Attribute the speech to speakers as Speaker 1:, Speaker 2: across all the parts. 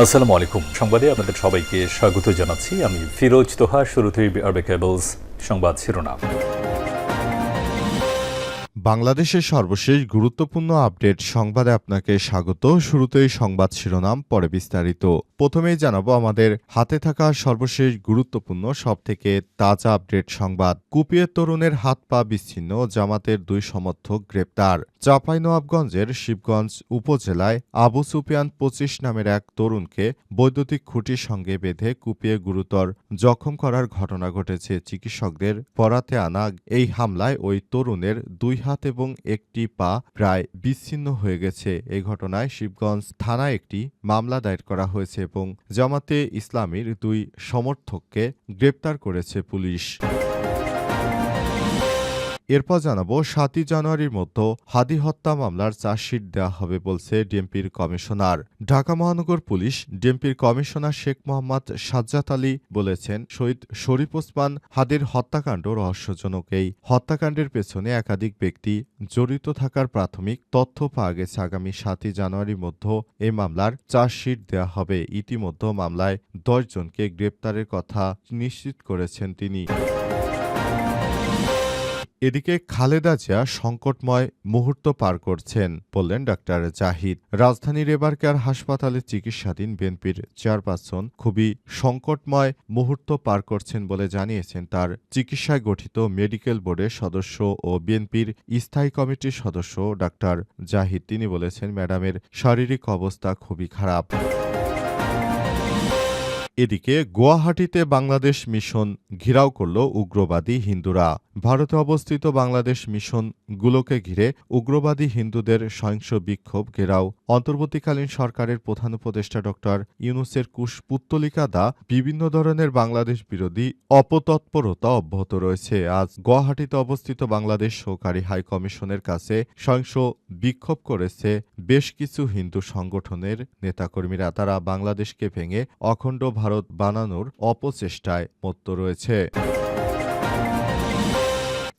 Speaker 1: আসসালামু আলাইকুম। সংবাদে আপনাদের সবাইকে স্বাগত জানাচ্ছি। আমি ফিরোজ তোহা, শুরুতেই আরবে কেবলস সংবাদ শিরোনাম।
Speaker 2: বাংলাদেশের সর্বশেষ গুরুত্বপূর্ণ আপডেট সংবাদে আপনাকে স্বাগত। শুরুতেই সংবাদ শিরোনাম, পরে বিস্তারিত। প্রথমেই জানাব আমাদের হাতে থাকা সর্বশেষ গুরুত্বপূর্ণ, সবথেকে তাজা আপডেট সংবাদ। কুপিয়ে তরুণের হাত পা বিচ্ছিন্ন, জামাতের দুই সমর্থক গ্রেপ্তার। চাঁপাইনবাবগঞ্জের শিবগঞ্জ উপজেলায় আবু সুফিয়ান পঁচিশ নামের এক তরুণকে বৈদ্যুতিক খুঁটির সঙ্গে বেঁধে কুপিয়ে গুরুতর জখম করার ঘটনা ঘটেছে। চিকিৎসকদের পরাতে আনা এই হামলায় ওই তরুণের দুই হাত এবং একটি পা প্রায় বিচ্ছিন্ন হয়ে গেছে। এই ঘটনায় শিবগঞ্জ থানায় একটি মামলা দায়ের করা হয়েছে এবং জামাতে ইসলামীর দুই সমর্থককে গ্রেপ্তার করেছে পুলিশ। এরপর জানাব, সাতই জানুয়ারির মতো হাদি হত্যা মামলার চার্জশিট দেওয়া হবে বলছে ডিএমপির কমিশনার। ঢাকা মহানগর পুলিশ, ডিএমপির কমিশনার শেখ মোহাম্মদ সাজ্জাদ আলী বলেছেন, শহীদ শরীফ ওসমান হাদির হত্যাকাণ্ড রহস্যজনক। এই হত্যাকাণ্ডের পেছনে একাধিক ব্যক্তি জড়িত থাকার প্রাথমিক তথ্য পাওয়া গেছে। আগামী সাতই জানুয়ারির মধ্যে এই মামলার চার্জশিট দেওয়া হবে। ইতিমধ্যে মামলায় দশ জনকে গ্রেপ্তারের কথা নিশ্চিত করেছেন তিনি। এদিকে খালেদা জিয়া সংকটময় মুহূর্ত পার করছেন বললেন ডাক্তার জাহিদ। রাজধানীর এবারকার হাসপাতালে চিকিৎসাধীন বিএনপির চেয়ারপারসন খুবই সংকটময় মুহূর্ত পার করছেন বলে জানিয়েছেন তার চিকিৎসায় গঠিত মেডিকেল বোর্ডের সদস্য ও বিএনপির স্থায়ী কমিটির সদস্য ডাক্তার জাহিদ। তিনি বলেছেন, ম্যাডামের শারীরিক অবস্থা খুবই খারাপ। এদিকে গুয়াহাটিতে বাংলাদেশ মিশন ঘিরাও করল উগ্রবাদী হিন্দুরা। ভারতে অবস্থিত বাংলাদেশ মিশনগুলোকে ঘিরে উগ্রবাদী হিন্দুদের সহিংস বিক্ষোভ ঘেরাও। অন্তর্বর্তীকালীন সরকারের প্রধান উপদেষ্টা ড ইউনুসের কুশ পুত্তলিকা দা বিভিন্ন ধরনের বাংলাদেশ বিরোধী অপতৎপরতা অব্যাহত রয়েছে। আজ গুয়াহাটিতে অবস্থিত বাংলাদেশ সহকারী হাই কমিশনের কাছে সহিংস বিক্ষোভ করেছে বেশ কিছু হিন্দু সংগঠনের নেতাকর্মীরা। তারা বাংলাদেশকে ভেঙে অখণ্ড ভারত বানানোর অপচেষ্টায় মত্ত রয়েছে।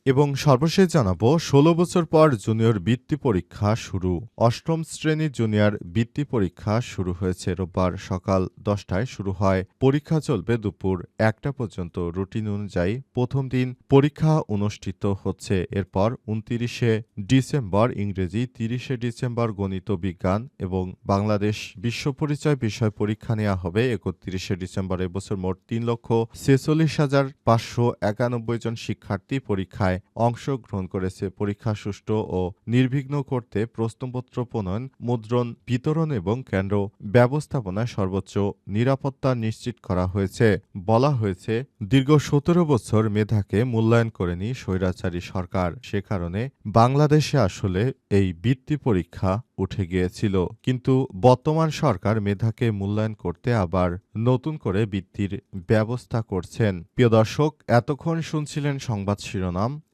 Speaker 2: এবং সর্বশেষ জানাব, ষোলো বছর পর জুনিয়র বৃত্তি পরীক্ষা শুরু। অষ্টম শ্রেণির জুনিয়র বৃত্তি পরীক্ষা শুরু হয়েছে রোববার সকাল দশটায় শুরু হয়। পরীক্ষা চলবে দুপুর একটা পর্যন্ত। রুটিন অনুযায়ী প্রথম দিন পরীক্ষা অনুষ্ঠিত হচ্ছে। এরপর উনতিরিশে ডিসেম্বর ইংরেজি, তিরিশে ডিসেম্বর গণিত বিজ্ঞান এবং বাংলাদেশ বিশ্ব পরিচয় বিষয় পরীক্ষা নেওয়া হবে। একত্রিশে ডিসেম্বর এবছর মোট তিন লক্ষ ছেচল্লিশ হাজার পাঁচশো একানব্বই জন শিক্ষার্থী পরীক্ষায় অংশগ্রহণ করেছে পরীক্ষা সুষ্ঠু ও নির্বিঘ্ন করতে প্রশ্নপত্র প্রণয়ন, মুদ্রণ, বিতরণ এবং কেন্দ্র ব্যবস্থাপনায় সর্বোচ্চ নিরাপত্তা নিশ্চিত করা হয়েছে। বলা হয়েছে, দীর্ঘ সতেরো বছর মেধাকে মূল্যায়ন করেনি স্বৈরাচারী সরকার। সে কারণে বাংলাদেশে আসলে এই বৃত্তি পরীক্ষা উঠে গিয়েছিল। কিন্তু বর্তমান সরকার মেধাকে মূল্যায়ন করতে আবার নতুন করে বৃত্তির ব্যবস্থা করছেন। প্রিয় দর্শক, এতক্ষণ শুনছিলেন সংবাদ শিরোনাম।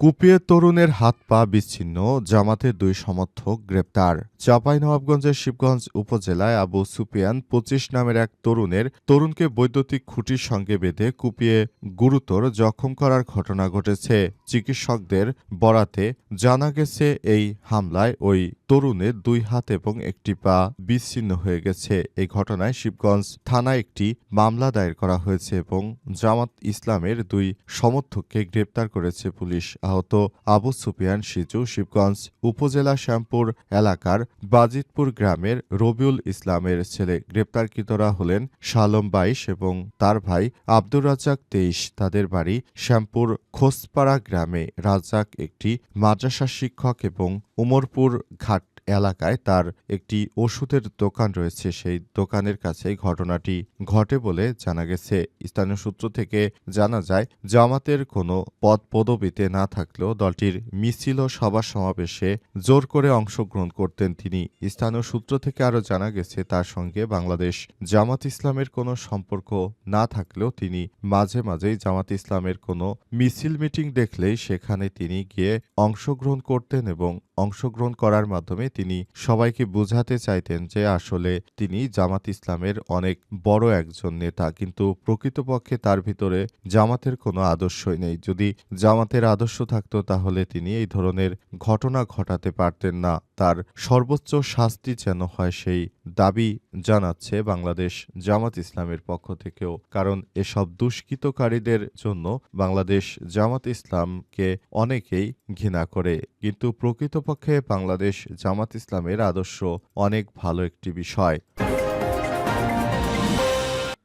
Speaker 2: কুপিয়ে তরুণের হাত পা বিচ্ছিন্ন জামাতের দুই সমর্থক গ্রেপ্তার। চাঁপাইনবাবগঞ্জের শিবগঞ্জ উপজেলায় আবু সুপিয়ান পঁচিশ নামের এক তরুণের তরুণকে বৈদ্যুতিক খুঁটির সঙ্গে বেঁধে কুপিয়ে গুরুতর জখম করার ঘটনা ঘটেছে। চিকিৎসকদের বরাতে জানা গেছে, এই হামলায় ওই তরুণের দুই হাত এবং একটি পা বিচ্ছিন্ন হয়ে গেছে। এই ঘটনায় শিবগঞ্জ থানায় একটি মামলা দায়ের করা হয়েছে এবং জামাত ইসলামের দুই সমর্থককে গ্রেপ্তার করেছে পুলিশ। আহত আবু সুফিয়ান সিজু শিবগঞ্জ উপজেলা শ্যামপুর এলাকার বাজিতপুর গ্রামের রবিউল ইসলামের ছেলে গ্রেপ্তারকৃতরা হলেন শালম বাইশ এবং তার ভাই আব্দুর রাজ্জাক তেইশ। তাদের বাড়ি শ্যামপুর খোসপাড়া গ্রামে রাজ্জাক একটি মাদ্রাসা শিক্ষক এবং উমরপুর ঘাট এলাকায় তার একটি ওষুধের দোকান রয়েছে। সেই দোকানের কাছে ঘটনাটি ঘটে বলে জানা গেছে। স্থানীয় সূত্র থেকে জানা যায়, জামাতের কোনো পদ পদবিতে না থাকলেও দলটির মিছিল ও সভা সমাবেশে জোর করে অংশগ্রহণ করতেন তিনি। স্থানীয় সূত্র থেকে আরও জানা গেছে, তার সঙ্গে বাংলাদেশ জামাত ইসলামের কোনো সম্পর্ক না থাকলেও তিনি মাঝে মাঝেই জামাত ইসলামের কোনো মিছিল মিটিং দেখলেই সেখানে তিনি গিয়ে অংশগ্রহণ করতেন এবং অংশগ্রহণ করার মাধ্যমে তিনি সবাইকে বোঝাতে চাইতেন যে আসলে তিনি জামাত ইসলামের অনেক বড় একজন নেতা, কিন্তু প্রকৃতপক্ষে তার ভিতরে জামাতের কোনো আদর্শই নেই। যদি জামাতের আদর্শ থাকত, তাহলে তিনি এই ধরনের ঘটনা ঘটাতে পারতেন না। তার সর্বোচ্চ শাস্তি যেন হয় সেই দাবি জানাচ্ছে বাংলাদেশ জামাত ইসলামের পক্ষ থেকেও, কারণ এসব দুষ্কৃতকারীদের জন্য বাংলাদেশ জামাত ইসলামকে অনেকেই ঘৃণা করে। কিন্তু প্রকৃতপক্ষে বাংলাদেশ জামাত ইসলামের আদর্শ অনেক ভালো একটি বিষয়।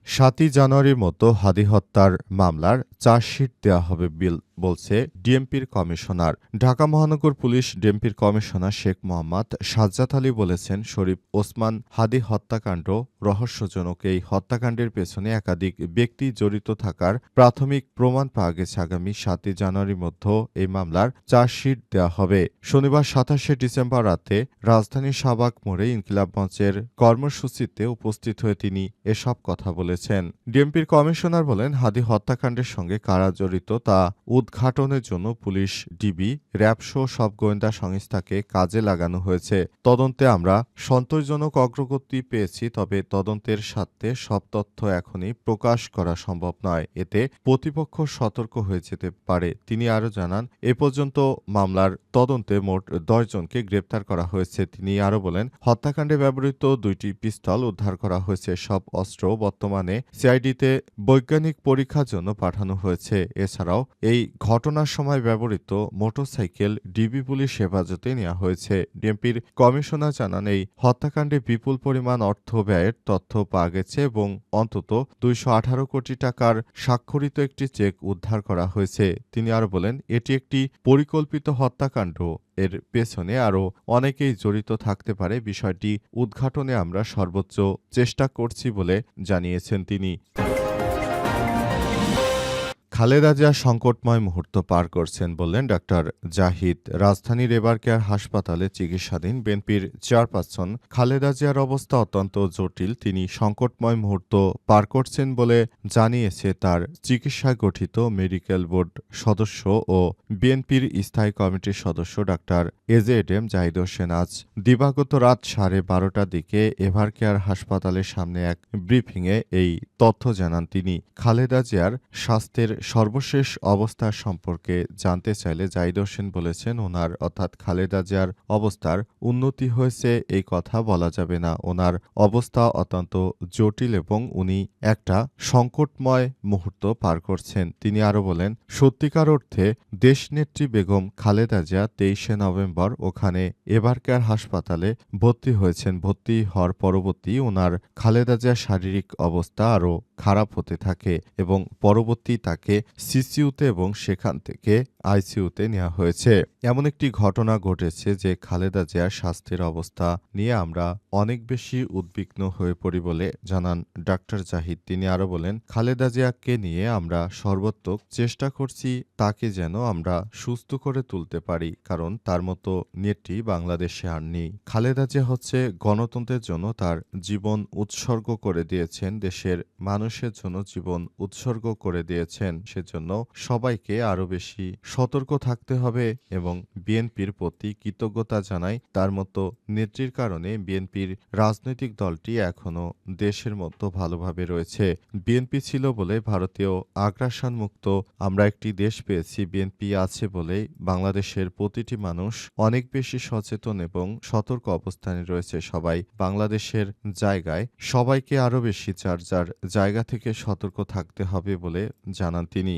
Speaker 2: সাতই জানুয়ারির মতো হাদি হত্যার মামলার চার্জশিট দেওয়া হবে বিল। বলছে ডিএমপির কমিশনার। ঢাকা মহানগর পুলিশ ডিএমপির কমিশনার শেখ মোহাম্মদ সাজ্জাদ আলী বলেছেন, শরীফ ওসমান হাদি হত্যাকাণ্ড রহস্যজনক। এই হত্যাকাণ্ডের পেছনে একাধিক ব্যক্তি জড়িত থাকার প্রাথমিক প্রমাণ পাওয়া গেছে আগামী সাতই জানুয়ারির মধ্যে এই মামলার চার্জশিট দেওয়া হবে। শনিবার সাতাশে ডিসেম্বর রাতে রাজধানীর শাহবাগ মোড়ে ইনকিলাব মঞ্চের কর্মসূচিতে উপস্থিত হয়ে তিনি এসব কথা বলেছেন। ডিএমপির কমিশনার বলেন, হাদি হত্যাকাণ্ডের সঙ্গে কারা জড়িত তা উদ্ঘাটনের জন্য পুলিশ, ডিবি, র্যাবসহ সব গোয়েন্দা সংস্থাকে কাজে লাগানো হয়েছে। তদন্তে আমরা সন্তোষজনক অগ্রগতি পেয়েছি, তবে তদন্তের স্বার্থে সব তথ্য এখনই প্রকাশ করা সম্ভব নয়। এতে প্রতিপক্ষ সতর্ক হয়ে যেতে পারে। তিনি আরও জানান, এ পর্যন্ত মামলার তদন্তে মোট দশজনকে গ্রেপ্তার করা হয়েছে। তিনি আরও বলেন, হত্যাকাণ্ডে ব্যবহৃত দুইটি পিস্তল উদ্ধার করা হয়েছে। সব অস্ত্র বর্তমানে সিআইডিতে বৈজ্ঞানিক পরীক্ষার জন্য পাঠানো হয়েছে। এছাড়াও এই ঘটনার সময় ব্যবহৃত মোটরসাইকেল ডিবি পুলিশ হেফাজতে নেওয়া হয়েছে। ডিএমপির কমিশনার জানান, এই হত্যাকাণ্ডে বিপুল পরিমাণ অর্থ ব্যয়ের তথ্য পাওয়া গেছে এবং অন্তত দুইশো আঠারো কোটি টাকার স্বাক্ষরিত একটি চেক উদ্ধার করা হয়েছে। তিনি আরও বলেন, এটি একটি পরিকল্পিত হত্যাকাণ্ড। এর পেছনে আরও অনেকেই জড়িত থাকতে পারে। বিষয়টি উদ্ঘাটনে আমরা সর্বোচ্চ চেষ্টা করছি বলে জানিয়েছেন তিনি। খালেদা জিয়া সংকটময় মুহূর্ত পার করছেন বললেন ডাক্তার জাহিদ। রাজধানীর এবার কেয়ার হাসপাতালে চিকিৎসাধীন বিএনপির চেয়ারপারসন খালেদা জিয়ার অবস্থা অত্যন্ত জটিল। তিনি সংকটময় মুহূর্ত পার করছেন বলে জানিয়েছে তার চিকিৎসা গঠিত মেডিকেল বোর্ড সদস্য ও বিএনপির স্থায়ী কমিটির সদস্য doctor A Z M Zahid Hossain. আজ দিবাগত রাত সাড়ে বারোটার দিকে এভার কেয়ার হাসপাতালের সামনে এক ব্রিফিংয়ে এই তথ্য জানান তিনি। খালেদা জিয়ার স্বাস্থ্যের সর্বশেষ অবস্থা সম্পর্কে জানতে চাইলে জাহিদ হোসেন বলেছেন, ওনার অর্থাৎ খালেদা জিয়ার অবস্থার উন্নতি হয়েছে, এই কথা বলা যাবে না। ওনার অবস্থা অত্যন্ত জটিল এবং উনি একটা সংকটময় মুহূর্ত পার করছেন। তিনি আরও বলেন, সত্যিকার অর্থে দেশনেত্রী বেগম খালেদা জিয়া তেইশে নভেম্বর ওখানে এবারকার হাসপাতালে ভর্তি হয়েছেন। ভর্তি হওয়ার পরবর্তী ওনার খালেদা জিয়ার শারীরিক অবস্থা আরও খারাপ হতে থাকে এবং পরবর্তী তাকে সিসিউতে এবং সেখান থেকে আইসিইউতে নেওয়া হয়েছে। এমন একটি ঘটনা ঘটেছে যে খালেদা জিয়ার স্বাস্থ্যের অবস্থা নিয়ে আমরা অনেক বেশি উদ্বিগ্ন হয়ে পড়ি বলে জানান ডাক্তার জাহিদ। তিনি আরও বলেন, খালেদা জিয়াকে নিয়ে আমরা সর্বোত্তক চেষ্টা করছি, তাকে যেন আমরা সুস্থ করে তুলতে পারি, কারণ তার মতো নেত্রী বাংলাদেশে আর নেই। খালেদা জিয়া হচ্ছে গণতন্ত্রের জন্য তার জীবন উৎসর্গ করে দিয়েছেন, দেশের মানুষের জন্য জীবন উৎসর্গ করে দিয়েছেন। সেজন্য সবাইকে আরও বেশি সতর্ক থাকতে হবে এবং বিএনপির প্রতি কৃতজ্ঞতা জানাই তার মতো নেত্রীর কারণে বিএনপির রাজনৈতিক দলটি এখনও দেশের মতো ভালোভাবে রয়েছে। বিএনপি ছিল বলে ভারতীয় আগ্রাসন মুক্ত, আমরা একটি দেশ পেয়েছি, বিএনপি আছে বলেই বাংলাদেশের প্রতিটি মানুষ অনেক বেশি সচেতন এবং সতর্ক অবস্থানে রয়েছে সবাই। বাংলাদেশের জায়গায় সবাইকে আরও বেশি যার যার জায়গা থেকে সতর্ক থাকতে হবে বলে জানান তিনি।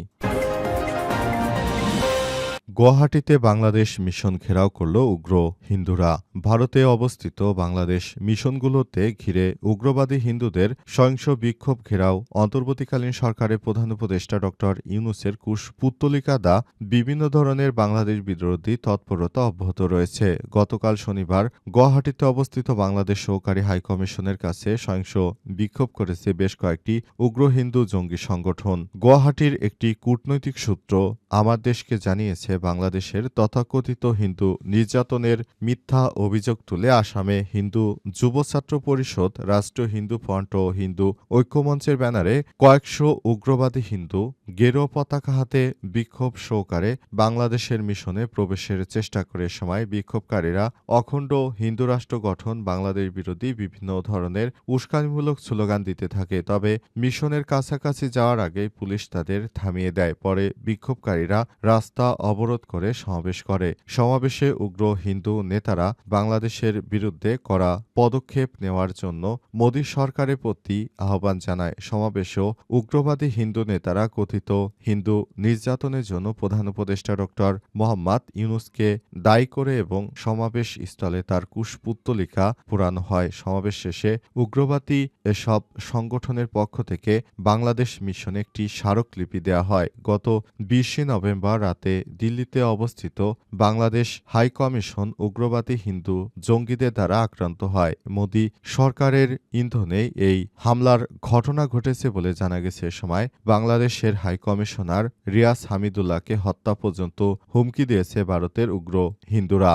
Speaker 2: গুয়াহাটিতে বাংলাদেশ মিশন ঘেরাও করল উগ্র হিন্দুরা। ভারতে অবস্থিত বাংলাদেশ মিশনগুলোতে ঘিরে উগ্রবাদী হিন্দুদের সহিংস বিক্ষোভ ঘেরাও অন্তর্বর্তীকালীন সরকারের প্রধান উপদেষ্টা ড ইউনুসের কুশ পুত্তলিকা দা বিভিন্ন ধরনের বাংলাদেশ বিরোধী তৎপরতা অব্যাহত রয়েছে। গতকাল শনিবার গুয়াহাটিতে অবস্থিত বাংলাদেশ সহকারী হাইকমিশনের কাছে সহিংস বিক্ষোভ করেছে বেশ কয়েকটি উগ্র হিন্দু জঙ্গি সংগঠন। গুয়াহাটির একটি কূটনৈতিক সূত্র আমার দেশকে জানিয়েছে বাংলাদেশের তথাকথিত হিন্দু নির্যাতনের মিথ্যা অভিযোগ তুলে আসামে হিন্দু যুব ছাত্র পরিষদ, রাষ্ট্রীয় হিন্দু ফ্রন্ট ও হিন্দু ঐক্যমঞ্চের ব্যানারে কয়েকশো উগ্রবাদী হিন্দু গেরুয়া পতাকা হাতে বিক্ষোভ সহকারে বাংলাদেশের মিশনে প্রবেশের চেষ্টা করে সময় বিক্ষোভকারীরা অখণ্ড হিন্দু রাষ্ট্র গঠন, বাংলাদেশ বিরোধী বিভিন্ন ধরনের উস্কানিমূলক স্লোগান দিতে থাকে। তবে মিশনের কাছাকাছি যাওয়ার আগে পুলিশ তাদের থামিয়ে দেয়। পরে বিক্ষোভকারীরা রাস্তা অবরোধ করে সমাবেশ করে। সমাবেশে উগ্র হিন্দু নেতারা বাংলাদেশের বিরুদ্ধে করা পদক্ষেপ নেওয়ার জন্য মোদী সরকারের প্রতি আহ্বান জানায়। সমাবেশেও উগ্রবাদী হিন্দু নেতারা কথিত হিন্দু নির্যাতনের জন্য প্রধান উপদেষ্টা ডক্টর মোহাম্মদ ইউনুসকে দায়ী করে এবং সমাবেশ স্থলে তার কুশপুত্তলিকা পুরানো হয়। সমাবেশ শেষে উগ্রবাদী এসব সংগঠনের পক্ষ থেকে বাংলাদেশ মিশনে একটি স্মারকলিপি দেওয়া হয়। গত বিশে নভেম্বর রাতে দিল্লিতে অবস্থিত বাংলাদেশ হাই কমিশন উগ্রবাদী হিন্দু জঙ্গিদের দ্বারা আক্রান্ত হয়। মোদি সরকারের ইন্ধনে এই হামলার ঘটনা ঘটেছে বলে জানা গেছে সময়। বাংলাদেশের হাই কমিশনার রিয়াজ হামিদুল্লাহকে হত্যা পর্যন্ত হুমকি দিয়েছে ভারতের উগ্র হিন্দুরা।